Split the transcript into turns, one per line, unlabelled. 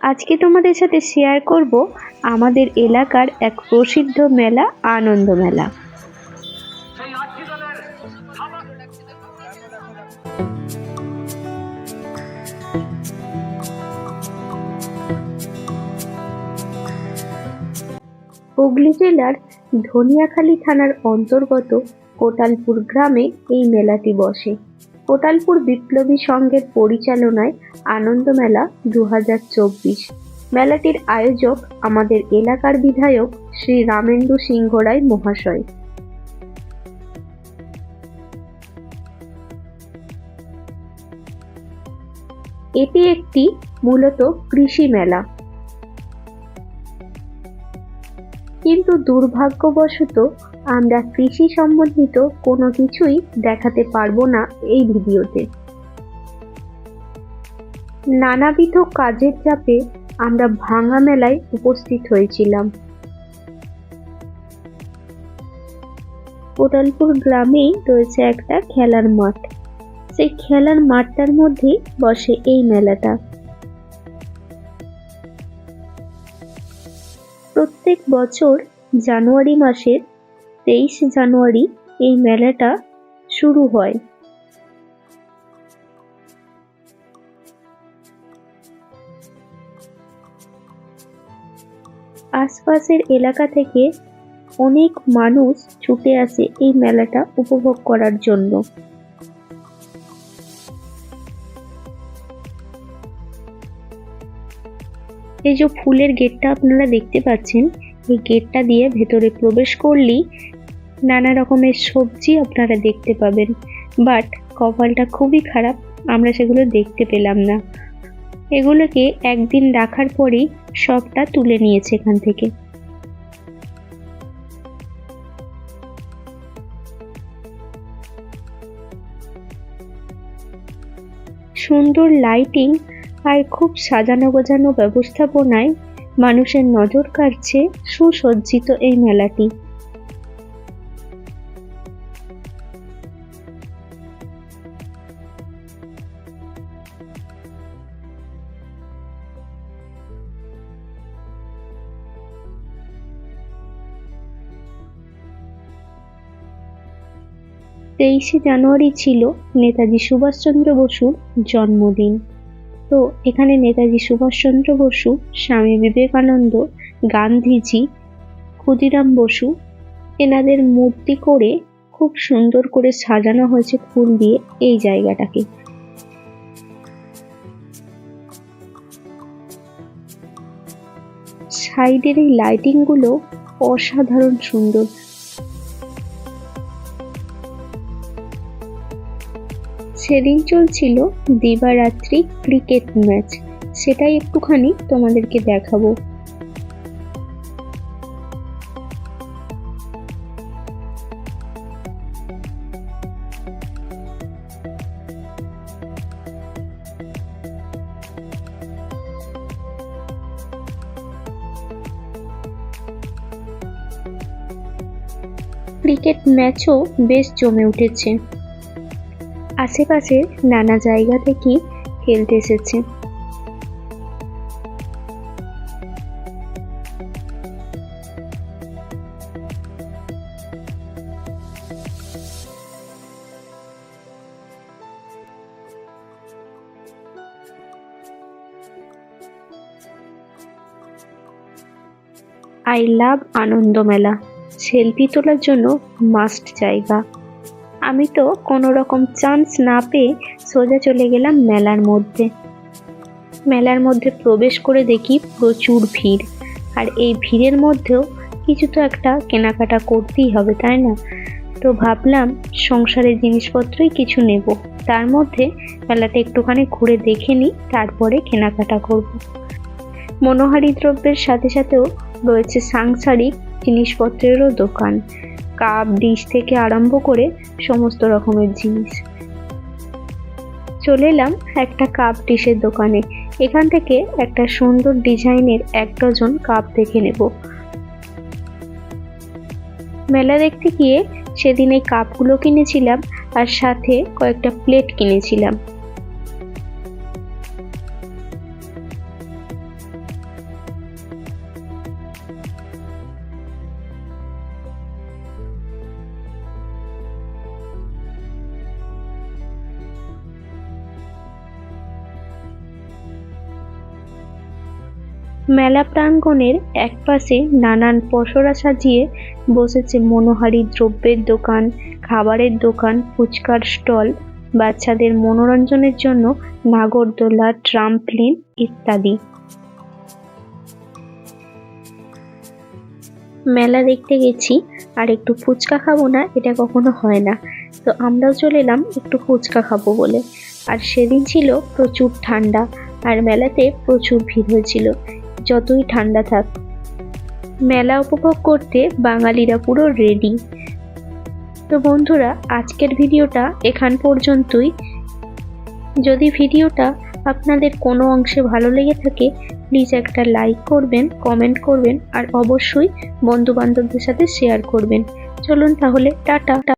আজকে তোমাদের সাথে শেয়ার করব আমাদের এলাকার এক প্রসিদ্ধ মেলা, আনন্দ মেলা। হুগলি জেলার ধনিয়াখালী থানার অন্তর্গত কোটালপুর গ্রামে এই মেলাটি বসে। কোটালপুর বিপ্লবী সংঘের পরিচালনায় আনন্দ মেলা দু মেলাটির আয়োজক আমাদের এলাকার বিধায়ক শ্রী রামেন্দু সিংহ রায় মহাশয়। এটি একটি মূলত কৃষি মেলা। কিন্তু দুর্ভাগ্যবশত আমরা কৃষি সম্বন্ধিত কোনো কিছুই দেখাতে পারব না এই ভিডিওতে। নানাবিধ কাজের চাপে আমরা ভাঙা মেলায় উপস্থিত হয়েছিলাম। কোটালপুর গ্রামেই রয়েছে একটা খেলার মাঠ। সেই খেলার মাঠটার মধ্যেই বসে এই মেলাটা। প্রত্যেক বছর জানুয়ারি মাসের তেইশ জানুয়ারি এই মেলাটা শুরু হয়। আশপাশের এলাকা থেকে অনেক মানুষ ছুটে আসে এই মেলাটা উপভোগ করার জন্য। এই যে ফুলের গেটটা আপনারা দেখতে পাচ্ছেন, এই গেটটা দিয়ে ভেতরে প্রবেশ করলেই নানা রকমের সবজি আপনারা দেখতে পাবেন। বাট কপালটা খুবই খারাপ, আমরা সেগুলো দেখতে পেলাম না। এগুলোকে একদিন রাখার পরেই সবটা তুলে নিয়েছে এখান থেকে। সুন্দর লাইটিং আর খুব সাজানো গোছানো ব্যবস্থাপনায় মানুষের নজর কাড়ছে সুসজ্জিত এই মেলাটি। তেইশে জানুয়ারি ছিল নেতাজি সুভাষচন্দ্র বসুর জন্মদিন। তো এখানে নেতাজি সুভাষচন্দ্র বসু, স্বামী বিবেকানন্দ, গান্ধীজি, ক্ষুদিরাম বসু এনাদের মূর্তি করে খুব সুন্দর করে সাজানো হয়েছে ফুল দিয়ে এই জায়গাটাকে। সাইডের এই লাইটিংগুলো অসাধারণ সুন্দর। সেদিন চলছিল দিবারাত্রি ক্রিকেট ম্যাচ। সেটাই একটুখানি তোমাদেরকে দেখাবো। ক্রিকেট ম্যাচও বেশ জমে উঠেছে। আশেপাশের নানা জায়গা থেকে খেলতে এসেছে। আই লাভ আনন্দ মেলা। সেলফি তোলার জন্য মাস্ট জায়গা। আমি তো কোনো রকম চান্স না পেয়ে সোজা চলে গেলাম মেলার মধ্যে। মেলার মধ্যে প্রবেশ করে দেখি প্রচুর ভিড়। আর এই ভিড়ের মধ্যেও কিছু তো একটা কেনাকাটা করতেই হবে, তাই না? তো ভাবলাম সংসারের জিনিসপত্রই কিছু নেব। তার মধ্যে মেলাটা একটুখানি ঘুরে দেখে নিই, তারপরে কেনাকাটা করব। মনোহারি দ্রব্যের সাথে সাথেও রয়েছে সাংসারিক জিনিসপত্রেরও দোকান। কাপ, ডিশ থেকে আরম্ভ করে সমস্ত রকমের জিনিস। চলে এলাম একটা কাপ ডিশের দোকানে। এখান থেকে একটা সুন্দর ডিজাইনের এক ডজন কাপ দেখে নেব। মেলা দেখতে গিয়ে সেদিন এই কাপগুলো কিনেছিলাম আর সাথে কয়েকটা প্লেট কিনেছিলাম। মেলা প্রাঙ্গণের একপাশে নানান পসরা সাজিয়ে বসেছে মনোহারী দ্রব্যের দোকান, খাবারের দোকান, ফুচকার স্টল, বাচ্চাদের মনোরঞ্জনের জন্য নাগরদোলা ট্রাম্পলিন ইত্যাদি। মেলা দেখতে গেছি, আর একটু ফুচকা খাব না, এটা কখনো হয় না। তো আমরাও চলে এলাম একটু ফুচকা খাব বলে। আর সেদিন ছিল প্রচুর ঠান্ডা, আর মেলাতে প্রচুর ভিড় হয়েছিল। যতই ঠান্ডা থাক। মেলা উপভোগ করতে বাঙালিরা পুরো রেডি তো বন্ধুরা, আজকের ভিডিওটা এখান পর্যন্তই। যদি ভিডিওটা আপনাদের কোনো অংশে ভালো লেগে থাকে প্লিজ একটা লাইক করবেন কমেন্ট করবেন, আর অবশ্যই বন্ধু বান্ধবদের সাথে শেয়ার করবেন। চলুন তাহলে, টাটা।